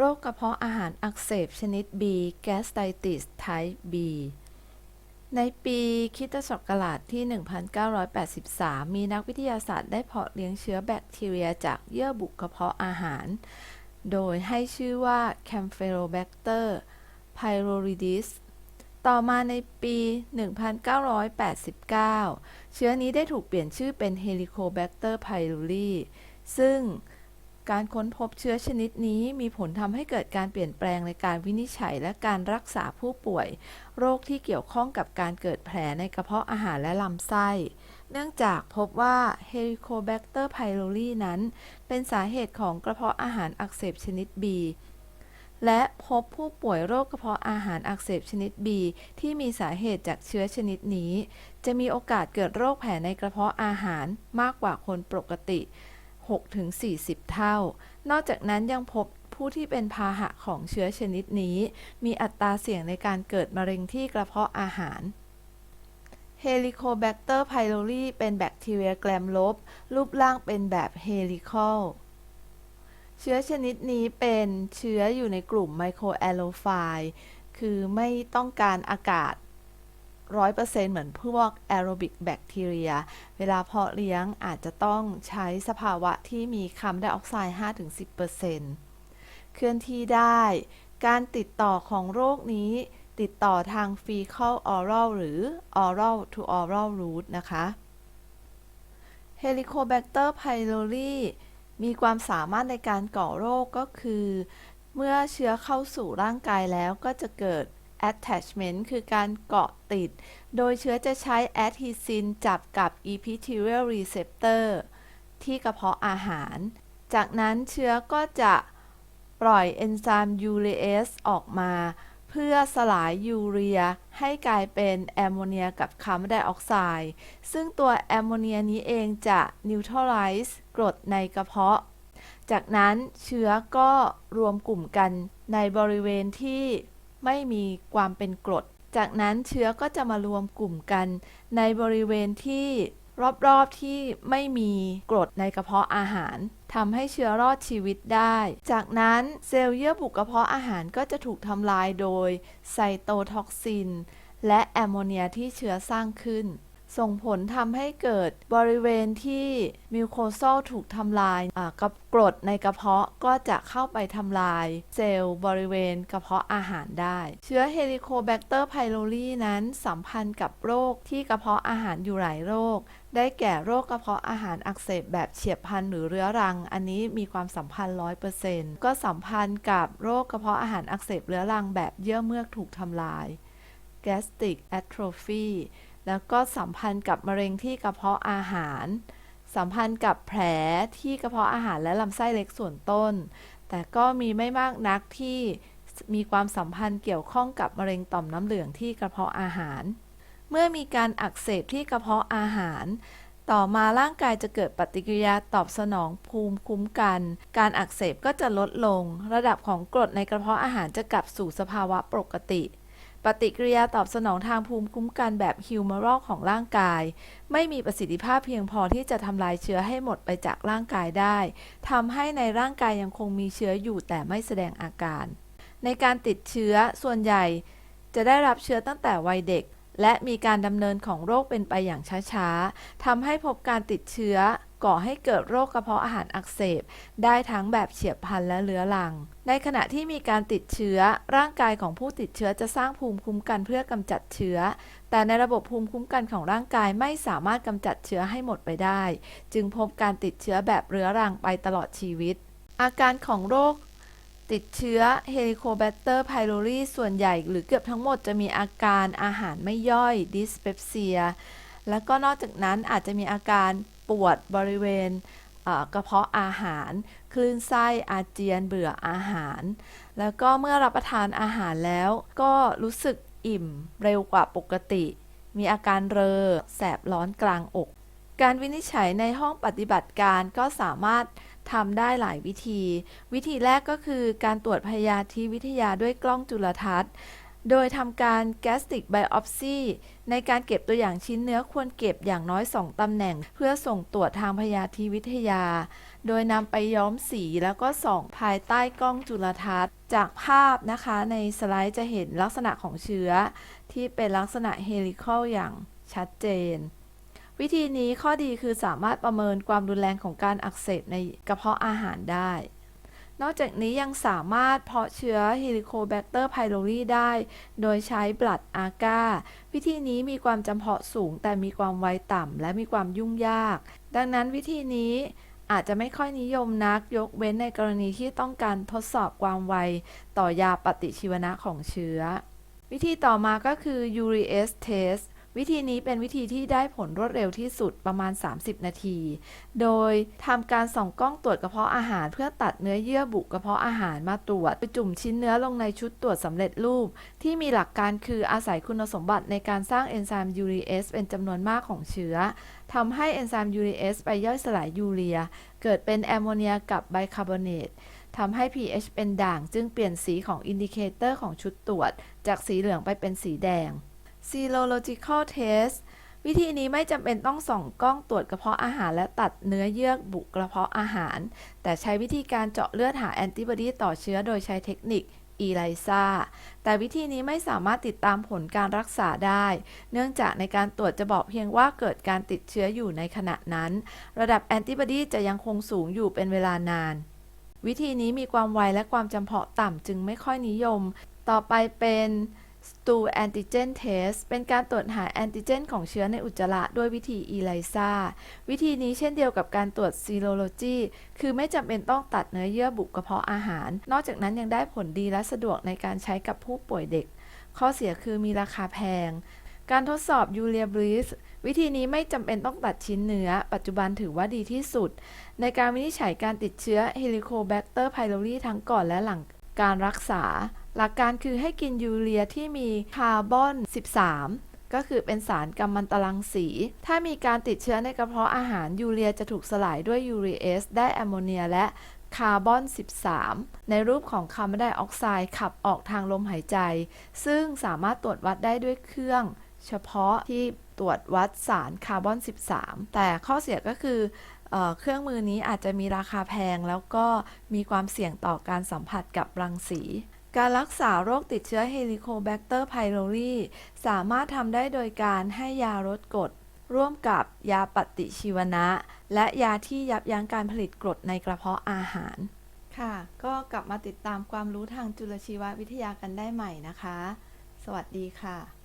โรคกระเพาะอาหารอักเสบชนิด B gastritis type B ในปีคิตศักราชที่ 1983 มีนักวิทยาศาสตร์ได้เพาะเลี้ยงเชื้อแบคทีเรียจากเยื่อบุกระเพาะอาหาร โดยให้ชื่อว่า Campylobacter pylorhizis ต่อมาในปี 1989 เชื้อนี้ได้ถูกเปลี่ยนชื่อเป็น Helicobacter pylori ซึ่ง การค้นพบเชื้อชนิดนี้มีผลทำให้เกิดการเปลี่ยนแปลงในการวินิจฉัยและการรักษาผู้ป่วย โรคที่เกี่ยวข้องกับการเกิดแผลในกระเพาะอาหารและลำไส้ เนื่องจากพบว่า Helicobacter pylori นั้น เป็นสาเหตุของกระเพาะอาหารอักเสบชนิด B และพบผู้ป่วยโรคกระเพาะอาหารอักเสบชนิด B ที่มีสาเหตุจากเชื้อชนิดนี้ จะมีโอกาสเกิดโรคแผลในกระเพาะอาหารมากกว่าคนปกติ 6-40 เท่า นอกจากนั้นยังพบผู้ที่เป็นพาหะของเชื้อชนิดนี้ มีอัตราเสี่ยงในการเกิดมะเร็งที่กระเพาะอาหาร Helicobacter pylori เป็นแบคทีเรียแกลมลบ รูปร่างเป็นแบบ helical เชื้อชนิดนี้เป็นเชื้ออยู่ในกลุ่มไมโครแอโรไฟล์คือไม่ต้องการอากาศ 100%เหมือนพวกแอโรบิกแบคทีเรีย เวลาเพาะเลี้ยงอาจจะต้องใช้สภาวะที่มีคาร์บอนไดออกไซด์ 5-10%เคลื่อนที่ได้ การติดต่อของโรคนี้ ติดต่อทาง fecal oral หรือ oral to oral route นะคะ Helicobacter pylori มีความสามารถในการก่อโรคก็คือ เมื่อเชื้อเข้าสู่ร่างกายแล้วก็จะเกิด attachment คือการเกาะติด โดยเชื้อจะใช้ adhesin จับกับ epithelial receptor ที่กระเพาะอาหาร จากนั้นเชื้อก็จะปล่อยเอนไซม์ยูเรเอสออกมา เพื่อสลายยูเรีย ให้กลายเป็นแอมโมเนียกับคาร์บอนไดออกไซด์ ซึ่งตัวแอมโมเนียนี้เองจะ neutralize กรดในกระเพาะ จากนั้นเชื้อก็รวมกลุ่มกันในบริเวณที่ ไม่มีความเป็นกรด จากนั้นเชื้อก็จะมารวมกลุ่มกัน ในบริเวณที่รอบๆที่ไม่มีกรดในกระเพาะอาหารทำให้เชื้อรอดชีวิตได้ จากนั้นเซลล์เยื่อบุกระเพาะอาหารก็จะถูกทำลายโดยไซโตท็อกซิน และแอมโมเนียที่เชื้อสร้างขึ้น ส่งผลทำให้เกิดบริเวณที่มิวโคโซลถูกทำลายกับกรดในกระเพาะก็จะเข้าไปทำลายเซลล์บริเวณกระเพาะอาหารได้ เชื้อเฮลิโคแบคเตอร์ไพโรลีนั้นสัมพันธ์กับโรคที่กระเพาะอาหารอยู่หลายโรค ได้แก่โรคกระเพาะอาหารอักเสบแบบเฉียบพลันหรือเรื้อรัง อันนี้มีความสัมพันธ์100%ก็สัมพันธ์กับโรคกระเพาะอาหารอักเสบเรื้อรังแบบเยื่อเมือกถูกทำลาย gastric atrophy แล้วก็สัมพันธ์กับมะเร็งที่กระเพาะอาหาร สัมพันธ์กับแผลที่กระเพาะอาหารและลำไส้เล็กส่วนต้น แต่ก็มีไม่มากนักที่มีความสัมพันธ์เกี่ยวข้องกับมะเร็งต่อมน้ำเหลืองที่กระเพาะอาหาร เมื่อมีการอักเสบที่กระเพาะอาหาร ต่อมาร่างกายจะเกิดปฏิกิริยาตอบสนองภูมิคุ้มกัน การอักเสบก็จะลดลง ระดับของกรดในกระเพาะอาหารจะกลับสู่สภาวะปกติ ปฏิกิริยาตอบสนองทางภูมิคุ้มกันแบบฮิวมอรัลของร่างกาย ไม่มีประสิทธิภาพเพียงพอที่จะทำลายเชื้อให้หมดไปจากร่างกายได้ทำให้ในร่างกายยังคงมีเชื้ออยู่แต่ไม่แสดงอาการ ในการติดเชื้อส่วนใหญ่ จะได้รับเชื้อตั้งแต่วัยเด็ก และมีการดำเนินของโรคเป็นไปอย่างช้าๆทำให้พบการติดเชื้อ ก่อให้เกิดโรคกระเพาะอาหารอักเสบ ได้ทั้งแบบเฉียบพลันและเรื้อรัง ในขณะที่มีการติดเชื้อ ร่างกายของผู้ติดเชื้อจะสร้างภูมิคุ้มกันเพื่อกำจัดเชื้อ แต่ในระบบภูมิคุ้มกันของร่างกายไม่สามารถกำจัดเชื้อให้หมดไปได้ จึงพบการติดเชื้อแบบเรื้อรังไปตลอดชีวิต อาการของโรคติดเชื้อ Helicobacter pylori ส่วนใหญ่หรือเกือบทั้งหมดจะมีอาการอาหารไม่ย่อย dyspepsia แล้วก็นอกจากนั้นอาจจะมีอาการปวดบริเวณกระเพาะอาหาร คลื่นไส้อาเจียนเบื่ออาหาร แล้วก็เมื่อรับประทานอาหารแล้ว ก็รู้สึกอิ่มเร็วกว่าปกติ มีอาการเรอแสบร้อนกลางอก การวินิจฉัยในห้องปฏิบัติการก็สามารถทำได้หลายวิธี วิธีแรกก็คือการตรวจพยาธิวิทยาด้วยกล้องจุลทรรศน์ โดยทำการ gastric biopsy ในการเก็บตัวอย่างชิ้นเนื้อควรเก็บอย่างน้อย 2 ตำแหน่ง เพื่อส่งตรวจทางพยาธิวิทยา โดยนำไปย้อมสีแล้วก็ส่องภายใต้กล้องจุลทรรศน์ จากภาพนะคะในสไลด์จะเห็นลักษณะของเชื้อ ที่เป็นลักษณะเฮลิคอลอย่างชัดเจน วิธีนี้ข้อดีคือสามารถประเมินความรุนแรงของการอักเสบในกระเพาะอาหารได้ นอกจากนี้ยังสามารถเพาะเชื้อ Helicobacter pylori ได้ โดยใช้บลัดอากาวิธีนี้มีความจำเพาะสูงแต่มีความไวต่ำและมีความยุ่งยาก ดังนั้นวิธีนี้อาจจะไม่ค่อยนิยมนักยกเว้นในกรณีที่ต้องการทดสอบความไว ต่อยาปฏิชีวนะของเชื้อ วิธีต่อมาก็คือ Urease Test วิธีนี้เป็นวิธีที่ได้ผลรวดเร็วที่สุดประมาณ 30 นาที โดยทำการส่องกล้องตรวจกระเพาะอาหาร เพื่อตัดเนื้อเยื่อบุกระเพาะอาหารมาตรวจไปจุ่มชิ้นเนื้อลงในชุดตรวจสำเร็จรูป ที่มีหลักการคืออาศัยคุณสมบัติในการสร้างเอนไซม์ยูรีเอสเป็นจำนวนมากของเชื้อทำให้เอนไซม์ยูรีเอสไปย่อยสลายยูเรีย เกิดเป็นแอมโมเนียกับไบคาร์บอเนตทำให้ pH เป็นด่างจึงเปลี่ยนสีของอินดิเคเตอร์ของชุดตรวจ จากสีเหลืองไปเป็นสีแดง serological test วิธีนี้ไม่จำเป็นต้องส่องกล้องตรวจกระเพาะอาหารและตัดเนื้อเยื่อบุกระเพาะอาหาร แต่ใช้วิธีการเจาะเลือดหาแอนติบอดีต่อเชื้อโดยใช้เทคนิค ELISA แต่วิธีนี้ไม่สามารถติดตามผลการรักษาได้ เนื่องจากในการตรวจจะบอกเพียงว่าเกิดการติดเชื้ออยู่ในขณะนั้น ระดับแอนติบอดีจะยังคงสูงอยู่เป็นเวลานาน วิธีนี้มีความไวและความจำเพาะต่ำจึงไม่ค่อยนิยม ต่อไปเป็น stool antigen test เป็นการตรวจหาแอนติเจนของเชื้อในอุจจาระด้วยวิธี ELISA วิธีนี้เช่นเดียวกับการตรวจ serology คือไม่จำเป็นต้องตัดเนื้อเยื่อบุกระเพาะอาหาร นอกจากนั้นยังได้ผลดีและสะดวกในการใช้กับผู้ป่วยเด็ก ข้อเสียคือมีราคาแพง การทดสอบ Urea Breath วิธีนี้ไม่จำเป็นต้องตัดชิ้นเนื้อ ปัจจุบันถือว่าดีที่สุด ในการวินิจฉัยการติดเชื้อ Helicobacter pylori ทั้งก่อนและหลังการรักษา หลักการคือให้กินยูเรียที่มีคาร์บอน 13ก็คือเป็นสารกัมมันตรังสี ถ้ามีการติดเชื้อในกระเพาะอาหารยูเรียจะถูกสลายด้วยยูรีเอสได้แอมโมเนียและคาร์บอน 13 ในรูปของคาร์บอนไดออกไซด์ขับออกทางลมหายใจ ซึ่งสามารถตรวจวัดได้ด้วยเครื่อง เฉพาะที่ตรวจวัดสารคาร์บอน 13 แต่ข้อเสียก็คือเออเครื่องมือนี้อาจจะมีราคาแพงแล้วก็มีความเสี่ยงต่อการสัมผัสกับรังสี การรักษาโรคติดเชื้อ Helicobacter pylori สามารถทำได้โดยการให้ยาลดกรดร่วมกับยาปฏิชีวนะ และยาที่ยับยั้งการผลิตกรดในกระเพาะอาหาร ค่ะ ก็กลับมาติดตามความรู้ทางจุลชีววิทยากันได้ใหม่นะคะ สวัสดีค่ะ